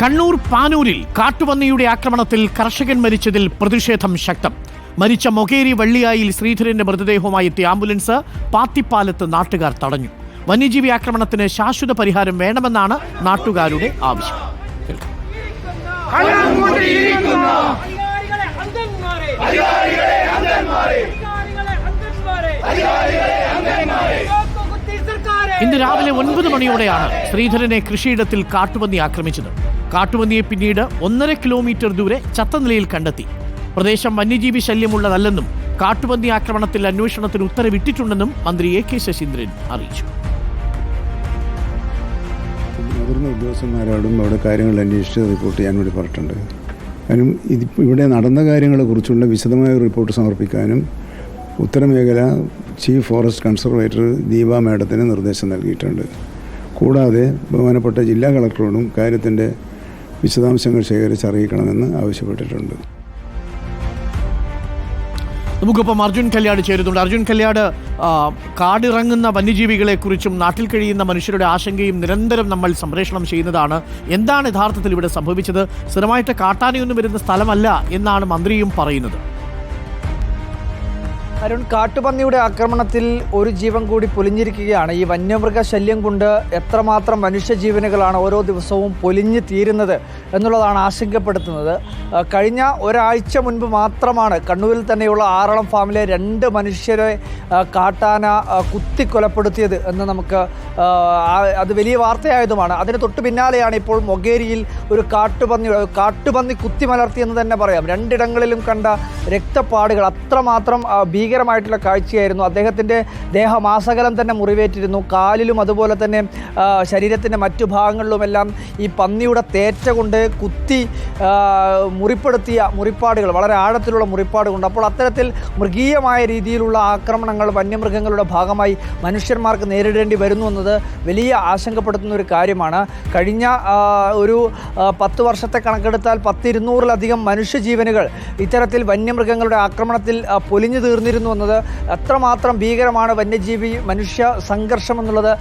കണ്ണൂർ പാനൂരിൽ കാട്ടുപന്നിയുടെ ആക്രമണത്തിൽ കർഷകൻ മരിച്ചതിൽ പ്രതിഷേധം ശക്തം. മരിച്ച മൊകേരി വള്ളിയായിൽ ശ്രീധരന്റെ മൃതദേഹവുമായി എത്തിയ ആംബുലൻസ് പാത്തിപ്പാലത്ത് നാട്ടുകാർ തടഞ്ഞു. വന്യജീവി ആക്രമണത്തിന് ശാശ്വത പരിഹാരം വേണമെന്നാണ് നാട്ടുകാരുടെ ആവശ്യം. ഇന്ന് രാവിലെ ഒൻപത് മണിയോടെയാണ് ശ്രീധരനെ കൃഷിയിടത്തിൽ കാട്ടുപന്നി ആക്രമിച്ചത്. കാട്ടുപന്നിയെ പിന്നീട് ഒന്നര കിലോമീറ്റർ ദൂരെ ചത്ത നിലയിൽ കണ്ടെത്തി. പ്രദേശം വന്യജീവി ശല്യമുള്ളതല്ലെന്നും കാട്ടുപന്നി ആക്രമണത്തിൽ അന്വേഷണത്തിന് ഉത്തരവിട്ടിട്ടുണ്ടെന്നും മന്ത്രി എ കെ ശശീന്ദ്രൻ അറിയിച്ചു. മുതിർന്ന ഉദ്യോഗസ്ഥന്മാരോടും അവിടെ കാര്യങ്ങൾ അന്വേഷിച്ച് റിപ്പോർട്ട് ചെയ്യാൻ വേണ്ടി പറഞ്ഞിട്ടുണ്ട്. കാരണം ഇത് ഇവിടെ നടന്ന കാര്യങ്ങളെക്കുറിച്ചുള്ള വിശദമായ റിപ്പോർട്ട് സമർപ്പിക്കാനും ഉത്തരമേഖല ചീഫ് ഫോറസ്റ്റ് കൺസർവേറ്റർ ദീപ മേഡത്തിന് നിർദ്ദേശം നൽകിയിട്ടുണ്ട്. കൂടാതെ ബഹുമാനപ്പെട്ട ജില്ലാ കളക്ടറോടും കാര്യത്തിന്റെ വിശദാംശങ്ങൾ ശേഖരിച്ച് അറിയിക്കണമെന്ന് ആവശ്യപ്പെട്ടിട്ടുണ്ട്. നമുക്കിപ്പം അർജുൻ കല്യാട് ചേരുന്നുണ്ട്. അർജുൻ കല്യാട് കാടിറങ്ങുന്ന വന്യജീവികളെക്കുറിച്ചും നാട്ടിൽ കഴിയുന്ന മനുഷ്യരുടെ ആശങ്കയും നിരന്തരം നമ്മൾ സംപ്രേഷണം ചെയ്യുന്നതാണ്. എന്താണ് യഥാർത്ഥത്തിൽ ഇവിടെ സംഭവിച്ചത്? സ്ഥിരമായിട്ട് കാട്ടാനയൊന്നും വരുന്ന സ്ഥലമല്ല എന്നാണ് മന്ത്രിയും പറയുന്നത്. അരുൺ കാട്ടുപന്നിയുടെ ആക്രമണത്തിൽ ഒരു ജീവൻ കൂടി പൊലിഞ്ഞിരിക്കുകയാണ്. ഈ വന്യമൃഗ ശല്യം കൊണ്ട് എത്രമാത്രം മനുഷ്യജീവനുകളാണ് ഓരോ ദിവസവും പൊലിഞ്ഞു തീരുന്നത് എന്നുള്ളതാണ് ആശങ്കപ്പെടുത്തുന്നത്. കഴിഞ്ഞ ഒരാഴ്ച മുൻപ് മാത്രമാണ് കണ്ണൂരിൽ തന്നെയുള്ള ആറളം ഫാമിലെ രണ്ട് മനുഷ്യരെ കാട്ടാന കുത്തി കുത്തിക്കൊലപ്പെടുത്തിയത് എന്ന് നമുക്ക് അത് വലിയ വാർത്തയായതുമാണ്. അതിന് തൊട്ട് പിന്നാലെയാണ് ഇപ്പോൾ മൊഗേരിയിൽ ഒരു കാട്ടുപന്നി കാട്ടുപന്നി കുത്തിമലർത്തി എന്ന് തന്നെ പറയാം. രണ്ടിടങ്ങളിലും കണ്ട രക്തപ്പാടുകൾ അത്രമാത്രം ഭീകരമായിട്ടുള്ള കാഴ്ചയായിരുന്നു. അദ്ദേഹത്തിന്റെ ദേഹമാസകലം തന്നെ മുറിവേറ്റിരുന്നു. കാലിലും അതുപോലെ തന്നെ ശരീരത്തിന്റെ മറ്റു ഭാഗങ്ങളിലുമെല്ലാം ഈ പന്നിയുടെ തേറ്റ കൊണ്ട് കുത്തി മുറിപ്പെടുത്തിയ മുറിപ്പാടുകൾ വളരെ ആഴത്തിലുള്ള മുറിപ്പാടുകൊണ്ട് അപ്പോൾ അത്തരത്തിൽ മൃഗീയമായ രീതിയിലുള്ള ആക്രമണങ്ങൾ വന്യമൃഗങ്ങളുടെ ഭാഗമായി മനുഷ്യന്മാർക്ക് നേരിടേണ്ടി വരുന്നു എന്നത് വലിയ ആശങ്കപ്പെടുത്തുന്ന ഒരു കാര്യമാണ്. കഴിഞ്ഞ ഒരു പത്ത് വർഷത്തെ കണക്കെടുത്താൽ പത്തിരുന്നൂറിലധികം മനുഷ്യജീവനുകൾ ഇത്തരത്തിൽ വന്യമൃഗങ്ങളുടെ ആക്രമണത്തിൽ പൊലിഞ്ഞു തീർന്നിരുന്നു എന്നത് എത്രമാത്രം ഭീകരമാണ് വന്യജീവി മനുഷ്യ സംഘർഷം എന്നുള്ളത്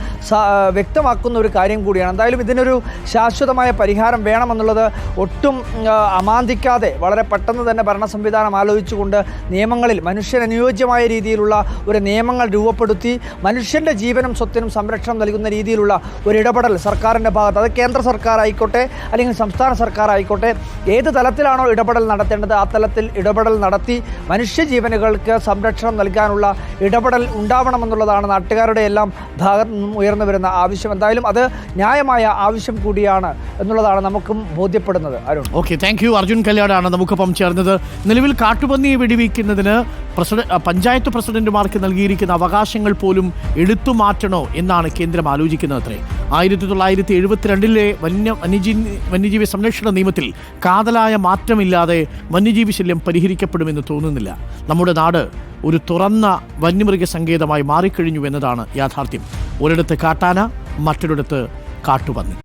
വ്യക്തമാക്കുന്ന ഒരു കാര്യം കൂടിയാണ്. എന്തായാലും ഇതിനൊരു ശാശ്വതമായ പരിഹാരം വേണമെന്നുള്ളത് ഒട്ടും അമാന്തിക്കാതെ വളരെ പെട്ടെന്ന് തന്നെ ഭരണ സംവിധാനം ആലോചിച്ചുകൊണ്ട് നിയമങ്ങളിൽ മനുഷ്യനനുയോജ്യമായ രീതിയിലുള്ള ഒരു നിയമങ്ങൾ രൂപപ്പെടുത്തി മനുഷ്യന്റെ ജീവനും സ്വത്തിനും സംരക്ഷണം നൽകുന്ന രീതിയിലുള്ള ഒരു ഇടപെടൽ സർക്കാരിന്റെ ഭാഗത്ത്. അത് കേന്ദ്ര സർക്കാർ ആയിക്കോട്ടെ അല്ലെങ്കിൽ സംസ്ഥാന സർക്കാർ ആയിക്കോട്ടെ ഏത് തലത്തിലാണോ ഇടപെടൽ നടത്തേണ്ടത് ആ തലത്തിൽ ഇടപെടൽ നടത്തി മനുഷ്യജീവനുകൾക്ക് സംരക്ഷണം നൽകാനുള്ള ഇടപെടൽ ഉണ്ടാവണമെന്നുള്ളതാണ് നാട്ടുകാരുടെ എല്ലാം ഭാഗത്ത് നിന്നും ഉയർന്നു വരുന്ന ആവശ്യം. എന്തായാലും അത് ന്യായമായ ആവശ്യം കൂടിയാണ് എന്നുള്ളതാണ് നമുക്കും ബോധ്യപ്പെടുന്നത്. Arun. Okay thank you Arjun കല്യാണാണ് നമുക്കൊപ്പം ചേർന്നത്. നിലവിൽ കാട്ടുപന്നിയെ വെടിവെക്കുന്നതിന് പ്രസിഡന്റ് പഞ്ചായത്ത് പ്രസിഡന്റുമാർക്ക് നൽകിയിരിക്കുന്ന അവകാശങ്ങൾ പോലും എടുത്തു മാറ്റണോ എന്നാണ് കേന്ദ്രം ആലോചിക്കുന്നത് അത്രേ. ആയിരത്തി തൊള്ളായിരത്തി എഴുപത്തിരണ്ടിലെ വന്യ വന്യജീവി വന്യജീവി സംരക്ഷണ നിയമത്തിൽ കാതലായ മാറ്റമില്ലാതെ വന്യജീവി ശല്യം പരിഹരിക്കപ്പെടുമെന്ന് തോന്നുന്നില്ല. നമ്മുടെ നാട് ഒരു തുറന്ന വന്യമൃഗ സങ്കേതമായി മാറിക്കഴിഞ്ഞു എന്നതാണ് യാഥാർത്ഥ്യം. ഒരിടത്ത് കാട്ടാന മറ്റൊരിടത്ത് കാട്ടുപന്നി.